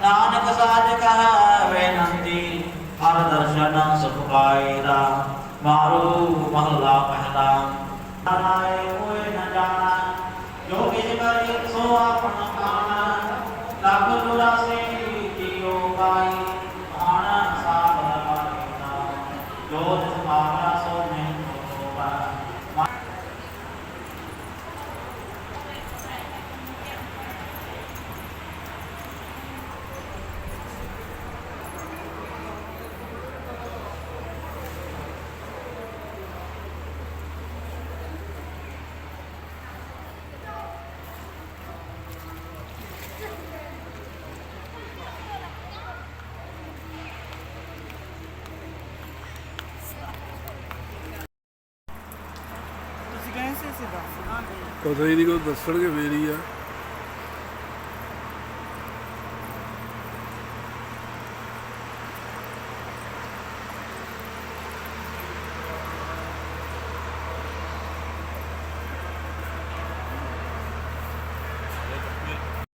ਨਾਨਕ ਸਾਜ ਕਹਾ ਬੇਨੰਤੀ ਹਰ ਦਰਸ਼ਨ ਸੁਖ ਪਾਏਦਾ ਮਾਰੂ ਮਹਲਾ ਪਹਿਲਾ ਨਾਏ ਕੋਈ ਨ ਜਾਣਾ ਜੋ ਕਿਛ ਕਰੇ ਸੋ ਆਪਣਾ ਕਾਣਾ ਲੱਖ ਦੁਰਾਸੇ ਜੀਉ ਪਾਈ ਆਣ ਸਾਧ ਲਗਾਈਦਾ ਜੋ ਪਤਾ ਹੀ ਨਹੀਂ ਕੋਈ ਦੱਸਣਗੇ ਫੇਰ ਹੀ ਆ